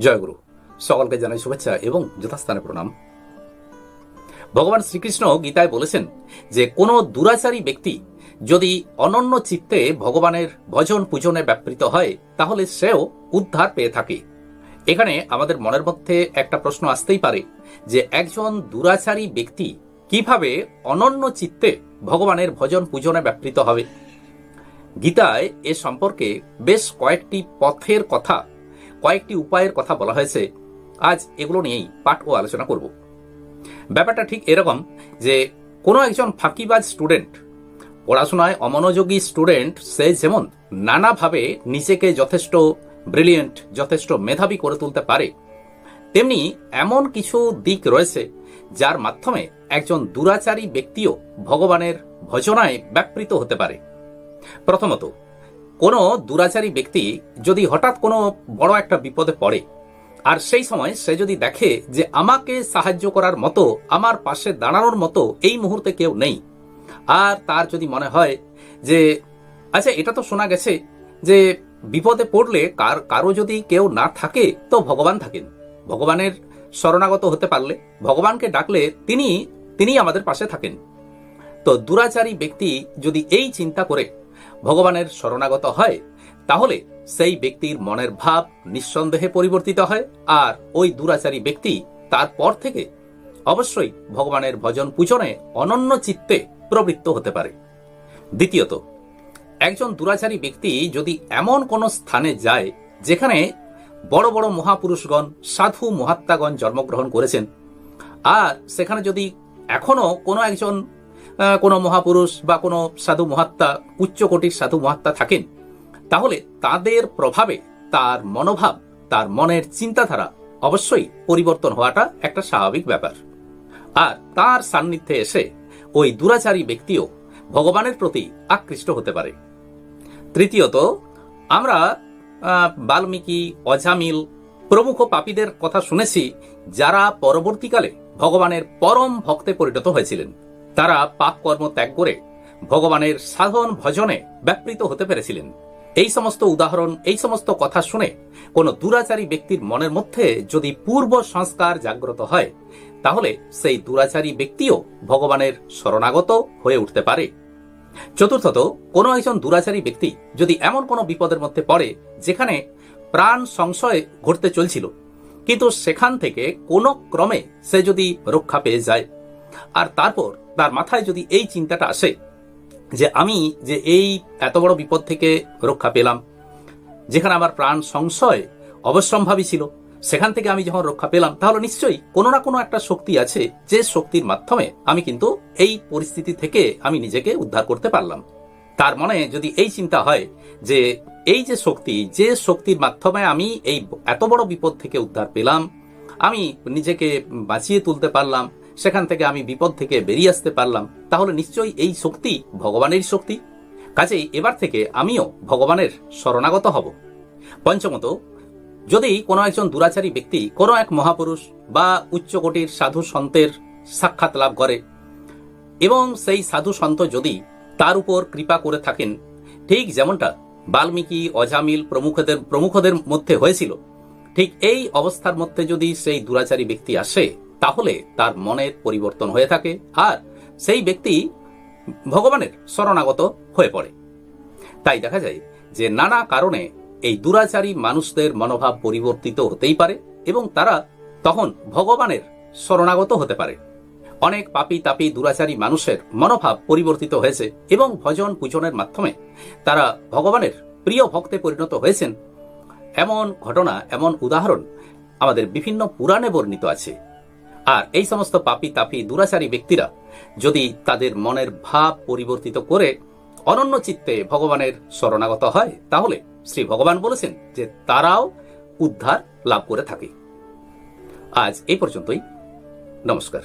জয়গুরু। সকলকে জানাই শুভেচ্ছা এবং যথাস্থানে প্রণাম। ভগবান শ্রীকৃষ্ণ গীতায় বলেছেন যে, কোনো দুরাচারী ব্যক্তি যদি অনন্য চিত্তে ভগবানের ভজন পূজনে ব্যাপৃত হয়, তাহলে সেও উদ্ধার পেয়ে থাকে। এখানে আমাদের মনের মধ্যে একটা প্রশ্ন আসতেই পারে যে, একজন দুরাচারী ব্যক্তি কীভাবে অনন্য চিত্তে ভগবানের ভজন পূজনে ব্যাপৃত হবে? গীতায় এ সম্পর্কে বেশ কয়েকটি পথের কথা কয়েকটি উপায়ের কথা বলা হয়েছে। আজ এগুলো নিয়েই পাঠ ও আলোচনা করব। ব্যাপারটা ঠিক এরকম যে, কোনো একজন ফাঁকিবাজ স্টুডেন্ট, পড়াশোনায় অমনোযোগী স্টুডেন্ট, সে যেমন নানাভাবে নিজেকে যথেষ্ট ব্রিলিয়েন্ট, যথেষ্ট মেধাবী করে তুলতে পারে, তেমনি এমন কিছু দিক রয়েছে যার মাধ্যমে একজন দুরাচারী ব্যক্তিও ভগবানের ভজনায় ব্যাপৃত হতে পারে। প্রথমত কোনো দুরাচারী ব্যক্তি যদি হঠাৎ কোনো বড় একটা বিপদে পড়ে, আর সেই সময় সে যদি দেখে যে আমাকে সাহায্য করার মতো, আমার পাশে দাঁড়ানোর মতো এই মুহূর্তে কেউ নেই, আর তার যদি মনে হয় যে আচ্ছা এটা তো শোনা গেছে যে বিপদে পড়লে কার, কারও যদি কেউ না থাকে, তো ভগবান থাকেন। ভগবানের শরণাগত হতে পারলে, ভগবানকে ডাকলে তিনি তিনি আমাদের পাশে থাকেন। তো দুরাচারী ব্যক্তি যদি এই চিন্তা করে ভগবানের শরণাগত হয়, তাহলে সেই ব্যক্তির মনের ভাব নিঃসন্দেহে পরিবর্তিত হয় আর ওই দুরাচারী ব্যক্তি তারপর থেকে অবশ্যই ভগবানের ভজন পূজনে অনন্য চিত্তে প্রবৃত্ত হতে পারে। দ্বিতীয়ত, একজন দুরাচারী ব্যক্তি যদি এমন কোন স্থানে যায় যেখানে বড় বড় মহাপুরুষগণ, সাধু মহাত্মাগণ জন্মগ্রহণ করেছেন, আর সেখানে যদি এখনও কোনো একজন কোনো মহাপুরুষ বা কোনো সাধু মহাত্মা উচ্চকোটির সাধু মহাত্মা থাকেন। তাহলে তাদের প্রভাবে, তার মনোভাব, তার মনের চিন্তাধারা অবশ্যই পরিবর্তন হওয়াটা একটা স্বাভাবিক ব্যাপার। আর তার সান্নিধ্যে এসে ওই দুরাচারী ব্যক্তিও ভগবানের প্রতি আকৃষ্ট হতে পারে। তৃতীয়ত, আমরা বাল্মীকি, অজামিল প্রমুখ পাপীদের কথা শুনেছি যারা পরবর্তীকালে ভগবানের পরম ভক্তে পরিণত হয়েছিলেন। তারা পাপ কর্ম ত্যাগ করে ভগবানের সাধন ভজনে ব্যাপৃত হতে পেরেছিলেন। এই সমস্ত উদাহরণ, এই সমস্ত কথা শুনে কোন দুরাচারী ব্যক্তির মনের মধ্যে যদি পূর্ব সংস্কার জাগ্রত হয়, তাহলে সেই দুরাচারী ব্যক্তিও ভগবানের শরণাগত হয়ে উঠতে পারে। চতুর্থত, কোনো একজন দুরাচারী ব্যক্তি যদি এমন কোনো বিপদের মধ্যে পড়ে যেখানে প্রাণ সংশয় ঘটতে চলছিল, কিন্তু সেখান থেকে কোনো ক্রমে সে যদি রক্ষা পেয়ে যায়। আর তারপর তার মাথায় যদি এই চিন্তাটা আসে যে আমি যে এই এত বড় বিপদ থেকে রক্ষা পেলাম, যেখানে আমার প্রাণ সংশয় অবশ্যম্ভাবী ছিল, সেখান থেকে আমি যখন রক্ষা পেলাম, তাহলে নিশ্চয়ই কোনো না কোনো একটা শক্তি আছে যে শক্তির মাধ্যমে আমি কিন্তু এই পরিস্থিতি থেকে আমি নিজেকে উদ্ধার করতে পারলাম। তার মনে যদি এই চিন্তা হয় যে এই যে শক্তি, যে শক্তির মাধ্যমে আমি এই এত বড় বিপদ থেকে উদ্ধার পেলাম, আমি নিজেকে বাঁচিয়ে তুলতে পারলাম সেখান থেকে আমি বিপদ থেকে বেরিয়ে আসতে পারলাম, তাহলে নিশ্চয়ই এই শক্তি ভগবানের শক্তি। কাজেই এবার থেকে আমিও ভগবানের শরণাগত হব। পঞ্চমত, যদি কোনো একজন দুরাচারী ব্যক্তি কোনো এক মহাপুরুষ বা উচ্চকোটির সাধু সন্তের সাক্ষাৎ লাভ করে, এবং সেই সাধু সন্ত যদি তার উপর কৃপা করে থাকেন, ঠিক যেমনটা বাল্মীকি, অজামিল প্রমুখদের প্রমুখদের মধ্যে হয়েছিল, ঠিক এই অবস্থার মধ্যে যদি সেই দুরাচারী ব্যক্তি আসে তাহলে তার মনের পরিবর্তন হয়ে থাকে আর সেই ব্যক্তি ভগবানের শরণাগত হয়ে পড়ে। তাই দেখা যায় যে নানা কারণে এই দুরাচারী মানুষদের মনোভাব পরিবর্তিত হতেই পারে এবং তারা তখন ভগবানের শরণাগত হতে পারে। অনেক পাপি তাপি দুরাচারী মানুষের মনোভাব পরিবর্তিত হয়েছে এবং ভজন পূজনের মাধ্যমে তারা ভগবানের প্রিয় ভক্তে পরিণত হয়েছেন। এমন ঘটনা, এমন উদাহরণ আমাদের বিভিন্ন পুরাণে বর্ণিত আছে। আর এই সমস্ত পাপি তাপি দুরাচারী ব্যক্তিরা যদি তাদের মনের ভাব পরিবর্তিত করে অনন্য চিত্তে ভগবানের শরণাগত হয়, তাহলে শ্রী ভগবান বলেছেন যে তারাও উদ্ধার লাভ করে থাকে। আজ এই পর্যন্তই। নমস্কার।